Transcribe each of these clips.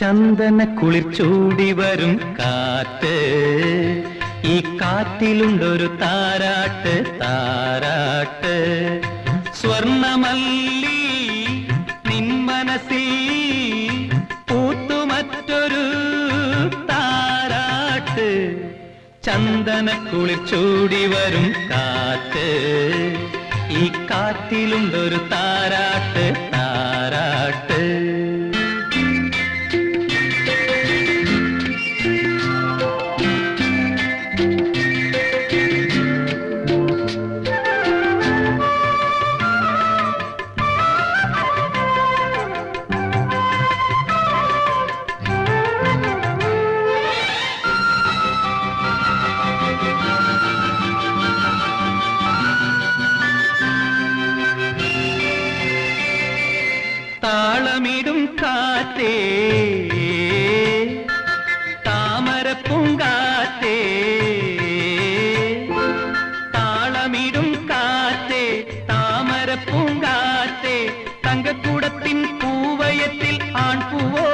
ചന്ദന കുളിർച്ചൂടി ചൂടി വരും കാറ്റ്. ഈ കാറ്റിലുണ്ടൊരു താരാട്ട് താരാട്ട്. സ്വർണമല്ലി നിൻ മനസ്സിൽ പൂത്തുമറ്റൊരു താരാട്ട്. ചന്ദന കുളിർച്ചൂടി ചൂടി വരും കാറ്റ്. ഈ കാറ്റിലുണ്ടൊരു താരാട്ട് താരാട്ട് താളമിടും കാറ്റേ താമരപ്പൂങ്കാറ്റേ താളമിടും കാറ്റേ താമരപ്പൂങ്കാറ്റേ തങ്കക്കൂടത്തിൻ പൂവയത്തിൽ ആൺപൂവോ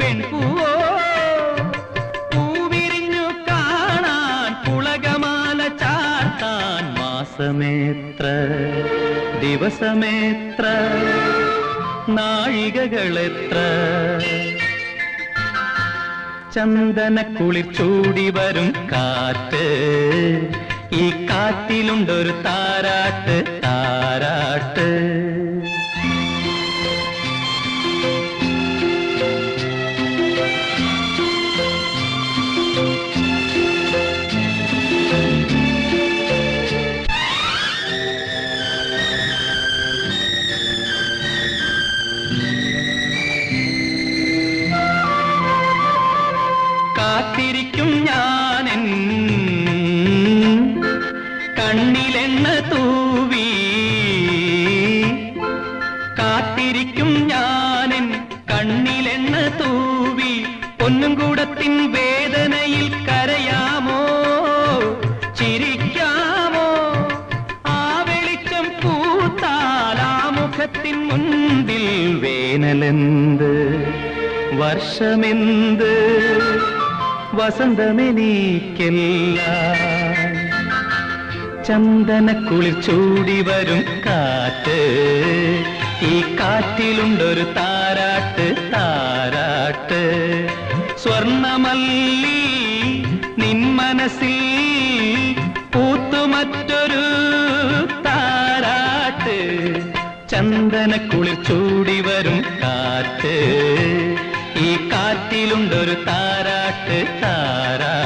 പെൺപൂവോ പൂവിരിഞ്ഞു കാണാൻ പുളകമാല ചാർത്താൻ മാസമേത്ര ദിവസമേത്ര നാഴികകളെത്ര? ചന്ദന കുളിർ ചൂടി വരും കാറ്റ്. ഈ കാറ്റിലുണ്ടൊരു താരാട്ട് താരാട്ട്. കാത്തിരിക്കും ഞാനൻ കണ്ണിലെണ്ണ തൂവി. പൊന്നും കൂടത്തിൻ വേദനയിൽ കരയാമോ? ചിരിക്കാമോ? ആ വെളിച്ചം പൂത്താലാമുഖത്തിൻ മുൻപിൽ വേനലെന്ത്? വർഷമെന്ത്? വസന്തമെനിക്കല്ല? ചന്ദന കുളിർ ചൂടി വരും കാറ്റ്. ഈ കാറ്റിലുണ്ടൊരു താരാട്ട് താരാട്ട്. സ്വർണമല്ലി നിൻ മനസ്സിൽ പൂത്തുമറ്റൊരു താരാട്ട്. ചന്ദന കുളിർ ചൂടി വരും കാറ്റ്. ഈ കാറ്റിലുണ്ടൊരു താരാട്ട് താരാട്ട്